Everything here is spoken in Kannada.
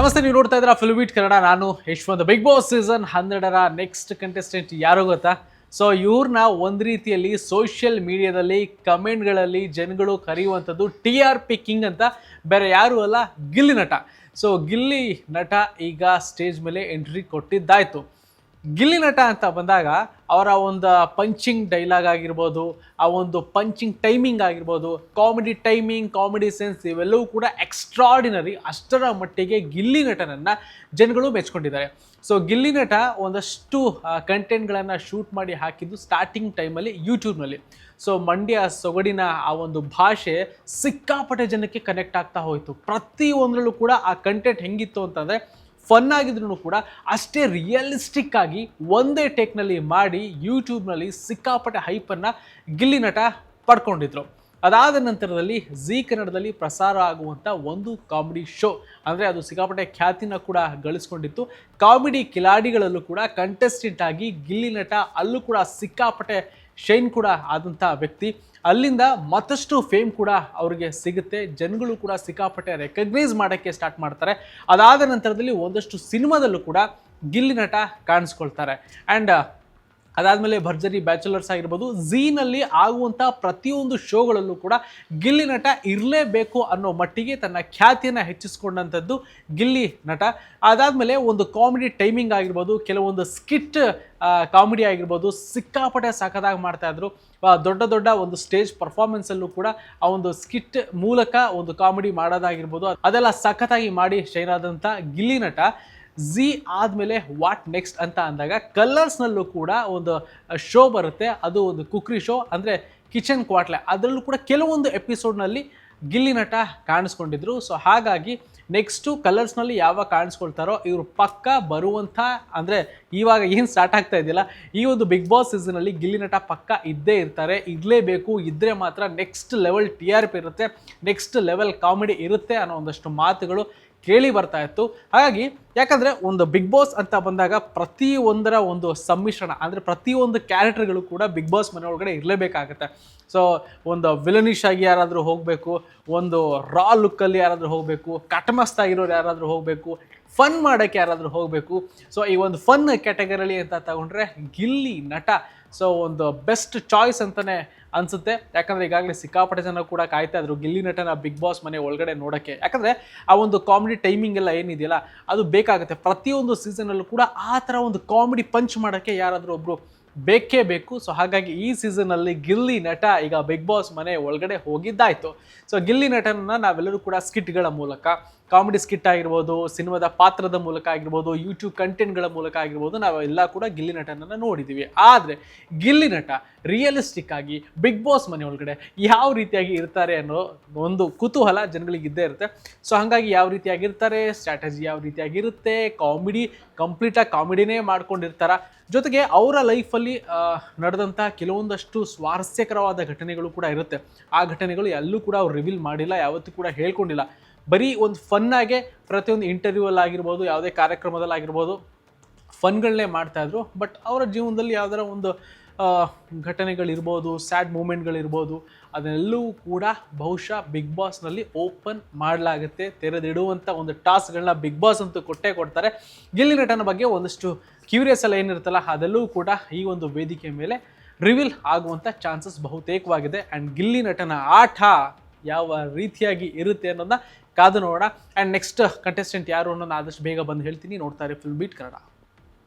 ನಮಸ್ತೆ, ನೀವು ನೋಡ್ತಾ ಇದ್ದೀರಾ ಫಿಲ್ಮೀಟ್ ಕನ್ನಡ ನಾನು ಯಶ್ವಂತ್. ಬಿಗ್ ಬಾಸ್ ಸೀಸನ್ ಹನ್ನೆರಡರ ನೆಕ್ಸ್ಟ್ ಕಂಟೆಸ್ಟೆಂಟ್ ಯಾರು ಗೊತ್ತಾ? ಸೊ ಇವ್ರನ್ನ ಒಂದು ರೀತಿಯಲ್ಲಿ ಸೋಷಿಯಲ್ ಮೀಡಿಯಾದಲ್ಲಿ ಕಮೆಂಟ್ಗಳಲ್ಲಿ ಜನಗಳು ಕರೆಯುವಂಥದ್ದು ಟಿ ಆರ್ ಪಿ ಕಿಂಗ್ ಅಂತ. ಬೇರೆ ಯಾರು ಅಲ್ಲ, ಗಿಲ್ಲಿ ನಟ. ಸೊ ಗಿಲ್ಲಿ ನಟ ಈಗ ಸ್ಟೇಜ್ ಮೇಲೆ ಎಂಟ್ರಿ ಕೊಟ್ಟಿದ್ದಾಯ್ತು. ಗಿಲ್ಲಿ ನಟ ಅಂತ ಬಂದಾಗ ಅವರ ಒಂದು ಪಂಚಿಂಗ್ ಡೈಲಾಗ್ ಆಗಿರ್ಬೋದು, ಆ ಒಂದು ಪಂಚಿಂಗ್ ಟೈಮಿಂಗ್ ಆಗಿರ್ಬೋದು ಕಾಮಿಡಿ ಟೈಮಿಂಗ್ ಕಾಮಿಡಿ ಸೆನ್ಸ್ ಇವೆಲ್ಲವೂ ಕೂಡ ಎಕ್ಸ್ಟ್ರಾಡಿನರಿ ಅಷ್ಟರ ಮಟ್ಟಿಗೆ ಗಿಲ್ಲಿ ನಟನನ್ನು ಜನಗಳು ಮೆಚ್ಕೊಂಡಿದ್ದಾರೆ. ಸೊ ಗಿಲ್ಲಿ ನಟ ಒಂದಷ್ಟು ಕಂಟೆಂಟ್ಗಳನ್ನು ಶೂಟ್ ಮಾಡಿ ಹಾಕಿದ್ದು ಸ್ಟಾರ್ಟಿಂಗ್ ಟೈಮಲ್ಲಿ ಯೂಟ್ಯೂಬ್ನಲ್ಲಿ ಸೊ ಮಂಡ್ಯ ಸೊಗಡಿನ ಆ ಒಂದು ಭಾಷೆ ಸಿಕ್ಕಾಪಟ್ಟೆ ಜನಕ್ಕೆ ಕನೆಕ್ಟ್ ಆಗ್ತಾ ಹೋಯಿತು. ಪ್ರತಿಯೊಂದರಲ್ಲೂ ಕೂಡ ಆ ಕಂಟೆಂಟ್ ಹೆಂಗಿತ್ತು ಅಂತಂದರೆ ಫನ್ ಆಗಿದ್ರು ಕೂಡ ಅಷ್ಟೇ ರಿಯಲಿಸ್ಟಿಕ್ ಆಗಿ ಒಂದೇ ಟೇಕ್ನಲ್ಲಿ ಮಾಡಿ ಯೂಟ್ಯೂಬ್ನಲ್ಲಿ ಸಿಕ್ಕಾಪಟ್ಟೆ ಹೈಪನ್ನು ಗಿಲ್ಲಿ ನಟ ಪಡ್ಕೊಂಡಿದ್ರು. ಅದಾದ ನಂತರದಲ್ಲಿ ಝೀ ಕನ್ನಡದಲ್ಲಿ ಪ್ರಸಾರ ಆಗುವಂಥ ಒಂದು ಕಾಮಿಡಿ ಶೋ ಅಂದರೆ ಅದು ಸಿಕ್ಕಾಪಟ್ಟೆ ಖ್ಯಾತಿನ ಕೂಡ ಗಳಿಸ್ಕೊಂಡಿತ್ತು. ಕಾಮಿಡಿ ಕಿಲಾಡಿಗಳಲ್ಲೂ ಕೂಡ ಕಂಟೆಸ್ಟೆಂಟ್ ಆಗಿ ಗಿಲ್ಲಿ ನಟ ಅಲ್ಲೂ ಕೂಡ ಸಿಕ್ಕಾಪಟ್ಟೆ ಶೈನ್ ಕೂಡ ಆದಂಥ ವ್ಯಕ್ತಿ. ಅಲ್ಲಿಂದ ಮತ್ತಷ್ಟು ಫೇಮ್ ಕೂಡ ಅವರಿಗೆ ಸಿಗುತ್ತೆ. ಜನಗಳು ಕೂಡ ಸಿಕ್ಕಾಪಟ್ಟೆ ರೆಕಗ್ನೈಸ್ ಮಾಡೋಕ್ಕೆ ಸ್ಟಾರ್ಟ್ ಮಾಡ್ತಾರೆ. ಅದಾದ ನಂತರದಲ್ಲಿ ಒಂದಷ್ಟು ಸಿನಿಮಾದಲ್ಲೂ ಕೂಡ ಗಿಲ್ಲಿ ನಟ ಕಾಣಿಸ್ಕೊಳ್ತಾರೆ. ಆ್ಯಂಡ್ ಅದಾದಮೇಲೆ ಭರ್ಜರಿ ಬ್ಯಾಚುಲರ್ಸ್ ಆಗಿರ್ಬೋದು, ಝೀನಲ್ಲಿ ಆಗುವಂಥ ಪ್ರತಿಯೊಂದು ಶೋಗಳಲ್ಲೂ ಕೂಡ ಗಿಲ್ಲಿ ನಟ ಇರಲೇಬೇಕು ಅನ್ನೋ ಮಟ್ಟಿಗೆ ತನ್ನ ಖ್ಯಾತಿಯನ್ನು ಹೆಚ್ಚಿಸ್ಕೊಂಡಂಥದ್ದು ಗಿಲ್ಲಿ ನಟ. ಅದಾದಮೇಲೆ ಒಂದು ಕಾಮಿಡಿ ಟೈಮಿಂಗ್ ಆಗಿರ್ಬೋದು, ಕೆಲವೊಂದು ಸ್ಕಿಟ್ ಕಾಮಿಡಿ ಆಗಿರ್ಬೋದು, ಸಿಕ್ಕಾಪಟ್ಟೆ ಸಖತ್ತಾಗಿ ಮಾಡ್ತಾಯಿದ್ರು ದೊಡ್ಡ ದೊಡ್ಡ ಒಂದು ಸ್ಟೇಜ್ ಪರ್ಫಾರ್ಮೆನ್ಸಲ್ಲೂ ಕೂಡ ಆ ಒಂದು ಸ್ಕಿಟ್ ಮೂಲಕ ಒಂದು ಕಾಮಿಡಿ ಮಾಡೋದಾಗಿರ್ಬೋದು. ಅದೆಲ್ಲ ಸಖತ್ತಾಗಿ ಮಾಡಿ ಶೈನಾದಂಥ ಗಿಲ್ಲಿ ನಟ. ಝಿ ಆದಮೇಲೆ ವಾಟ್ ನೆಕ್ಸ್ಟ್ ಅಂತ ಅಂದಾಗ ಕಲರ್ಸ್ನಲ್ಲೂ ಕೂಡ ಒಂದು ಶೋ ಬರುತ್ತೆ. ಅದು ಒಂದು ಕುಕ್ರಿ ಶೋ ಅಂದರೆ ಕಿಚನ್ ಕ್ವಾಟ್ಲೆ ಅದರಲ್ಲೂ ಕೂಡ ಕೆಲವೊಂದು ಎಪಿಸೋಡ್ನಲ್ಲಿ ಗಿಲ್ಲಿ ನಟ ಕಾಣಿಸ್ಕೊಂಡಿದ್ರು. ಸೊ ಹಾಗಾಗಿ ನೆಕ್ಸ್ಟು ಕಲರ್ಸ್ನಲ್ಲಿ ಯಾವಾಗ ಕಾಣಿಸ್ಕೊಳ್ತಾರೋ ಇವರು ಪಕ್ಕ ಬರುವಂಥ, ಅಂದರೆ ಇವಾಗ ಏನು ಸ್ಟಾರ್ಟ್ ಆಗ್ತಾ ಇದೆಯಲ್ಲ, ಈ ಒಂದು ಬಿಗ್ ಬಾಸ್ ಸೀಸನಲ್ಲಿ ಗಿಲ್ಲಿ ನಟ ಪಕ್ಕ ಇದ್ದೇ ಇರ್ತಾರೆ. ಇರಲೇಬೇಕು ಇದ್ದರೆ ಮಾತ್ರ next level T R P ಇರುತ್ತೆ ನೆಕ್ಸ್ಟ್ ಲೆವೆಲ್ ಕಾಮಿಡಿ ಇರುತ್ತೆ ಅನ್ನೋ ಒಂದಷ್ಟು ಮಾತುಗಳು ಕೇಳಿ ಬರ್ತಾ ಇತ್ತು. ಹಾಗಾಗಿ ಯಾಕಂದರೆ ಒಂದು ಬಿಗ್ ಬಾಸ್ ಅಂತ ಬಂದಾಗ ಪ್ರತಿ ಒಂದರ ಒಂದು ಸಮ್ಮಿಶ್ರಣ, ಅಂದರೆ ಪ್ರತಿಯೊಂದು ಕ್ಯಾರೆಕ್ಟರ್ಗಳು ಕೂಡ ಬಿಗ್ ಬಾಸ್ ಮನೆ ಒಳಗಡೆ ಇರಲೇಬೇಕಾಗುತ್ತೆ. ಸೊ ಒಂದು ವಿಲನಿಶ್ ಆಗಿ ಯಾರಾದರೂ ಹೋಗಬೇಕು, ಒಂದು ರಾ ಲುಕ್ಕಲ್ಲಿ ಯಾರಾದರೂ ಹೋಗಬೇಕು, ಕಟಮಸ್ತ್ ಆಗಿರೋರು ಯಾರಾದರೂ ಹೋಗಬೇಕು ಫನ್ ಮಾಡೋಕ್ಕೆ ಯಾರಾದರೂ ಹೋಗಬೇಕು. ಸೊ ಈ ಒಂದು ಫನ್ ಕ್ಯಾಟಗರಿಲಿ ಅಂತ ತಗೊಂಡ್ರೆ ಗಿಲ್ಲಿ ನಟ. ಸೊ ಒಂದು ಬೆಸ್ಟ್ ಚಾಯ್ಸ್ ಅಂತಲೇ ಅನಿಸುತ್ತೆ. ಯಾಕಂದರೆ ಈಗಾಗಲೇ ಸಿಕ್ಕಾಪಟ್ಟೆ ಜನ ಕೂಡ ಕಾಯ್ತಾ ಇದ್ರು ಗಿಲ್ಲಿ ನಟನ ಬಿಗ್ ಬಾಸ್ ಮನೆ ಒಳಗಡೆ ನೋಡೋಕ್ಕೆ. ಯಾಕಂದರೆ ಆ ಒಂದು ಕಾಮಿಡಿ ಟೈಮಿಂಗ್ ಎಲ್ಲ ಏನಿದೆಯಲ್ಲ, ಅದು ಬೇಕಾಗುತ್ತೆ. ಪ್ರತಿಯೊಂದು ಸೀಸನಲ್ಲೂ ಕೂಡ ಆ ಥರ ಒಂದು ಕಾಮಿಡಿ ಪಂಚ್ ಮಾಡೋಕ್ಕೆ ಯಾರಾದರೂ ಒಬ್ಬರು ಬೇಕೇ ಬೇಕು. ಸೊ ಹಾಗಾಗಿ ಈ ಸೀಸನಲ್ಲಿ ಗಿಲ್ಲಿ ನಟ ಈಗ ಬಿಗ್ ಬಾಸ್ ಮನೆ ಒಳಗಡೆ ಹೋಗಿದ್ದಾಯಿತು. ಸೊ ಗಿಲ್ಲಿ ನಟನನ್ನು ನಾವೆಲ್ಲರೂ ಕೂಡ ಸ್ಕಿಟ್ಗಳ ಮೂಲಕ ಕಾಮಿಡಿ ಸ್ಕಿಟ್ ಆಗಿರ್ಬೋದು, ಸಿನಿಮಾದ ಪಾತ್ರದ ಮೂಲಕ ಆಗಿರ್ಬೋದು ಯೂಟ್ಯೂಬ್ ಕಂಟೆಂಟ್ಗಳ ಮೂಲಕ ಆಗಿರ್ಬೋದು ನಾವೆಲ್ಲ ಕೂಡ ಗಿಲ್ಲಿ ನಟನನ್ನು ನೋಡಿದ್ದೀವಿ ಆದರೆ ಗಿಲ್ಲಿ ನಟ ರಿಯಲಿಸ್ಟಿಕ್ ಆಗಿ ಬಿಗ್ ಬಾಸ್ ಮನೆ ಒಳಗಡೆ ಯಾವ ರೀತಿಯಾಗಿ ಇರ್ತಾರೆ ಅನ್ನೋ ಒಂದು ಕುತೂಹಲ ಜನಗಳಿಗೆ ಇದ್ದೇ ಇರುತ್ತೆ. ಸೊ ಹಾಗಾಗಿ ಯಾವ ರೀತಿಯಾಗಿರ್ತಾರೆ ಸ್ಟ್ರಾಟಜಿ ಯಾವ ರೀತಿಯಾಗಿರುತ್ತೆ ಕಾಮಿಡಿ ಕಂಪ್ಲೀಟಾಗಿ ಕಾಮಿಡಿನೇ ಮಾಡ್ಕೊಂಡಿರ್ತಾರ. ಜೊತೆಗೆ ಅವರ ಲೈಫಲ್ಲಿ ನಡೆದಂಥ ಕೆಲವೊಂದಷ್ಟು ಸ್ವಾರಸ್ಯಕರವಾದ ಘಟನೆಗಳು ಕೂಡ ಇರುತ್ತೆ. ಆ ಘಟನೆಗಳು ಎಲ್ಲೂ ಕೂಡ ಅವ್ರು ರಿವೀಲ್ ಮಾಡಿಲ್ಲ, ಯಾವತ್ತೂ ಕೂಡ ಹೇಳ್ಕೊಂಡಿಲ್ಲ. ಬರೀ ಒಂದು ಫನ್ನಾಗೆ ಪ್ರತಿಯೊಂದು ಇಂಟರ್ವ್ಯೂವಲ್ಲಿ ಆಗಿರ್ಬೋದು ಯಾವುದೇ ಕಾರ್ಯಕ್ರಮದಲ್ಲಿ ಆಗಿರ್ಬೋದು ಫನ್ಗಳನ್ನೇ ಮಾಡ್ತಾಯಿದ್ರು ಬಟ್ ಅವರ ಜೀವನದಲ್ಲಿ ಯಾವ್ದಾರ ಒಂದು ಘಟನೆಗಳಿರ್ಬೋದು ಸ್ಯಾಡ್ ಮೂಮೆಂಟ್ಗಳಿರ್ಬೋದು ಅದನ್ನೆಲ್ಲವೂ ಕೂಡ ಬಹುಶಃ ಬಿಗ್ ಬಾಸ್ನಲ್ಲಿ ಓಪನ್ ಮಾಡಲಾಗುತ್ತೆ ತೆರೆದಿಡುವಂಥ ಒಂದು ಟಾಸ್ಕ್ಗಳನ್ನ ಬಿಗ್ ಬಾಸ್ ಅಂತೂ ಕೊಟ್ಟೇ ಕೊಡ್ತಾರೆ. ಗಿಲ್ಲಿ ನಟನ ಬಗ್ಗೆ ಒಂದಷ್ಟು ಕ್ಯೂರಿಯಸ್ ಎಲ್ಲ ಏನಿರುತ್ತಲ್ಲ, ಅದೆಲ್ಲವೂ ಕೂಡ ಈ ಒಂದು ವೇದಿಕೆ ಮೇಲೆ ರಿವೀಲ್ ಆಗುವಂಥ ಚಾನ್ಸಸ್ ಬಹುತೇಕವಾಗಿದೆ. ಆ್ಯಂಡ್ ಗಿಲ್ಲಿ ನಟನ ಆಟ ಯಾವ ರೀತಿಯಾಗಿ ಇರುತ್ತೆ ಅನ್ನೋದನ್ನ ಕಾದು ನೋಡೋಣ. ಆ್ಯಂಡ್ ನೆಕ್ಸ್ಟ್ ಕಂಟೆಸ್ಟೆಂಟ್ ಯಾರು ಅನ್ನೋದನ್ನ ಆದಷ್ಟು ಬೇಗ ಬಂದು ಹೇಳ್ತೀನಿ. ನೋಡ್ತಾರೆ ಫುಲ್ ಬೀಟ್ ಕನ್ನಡ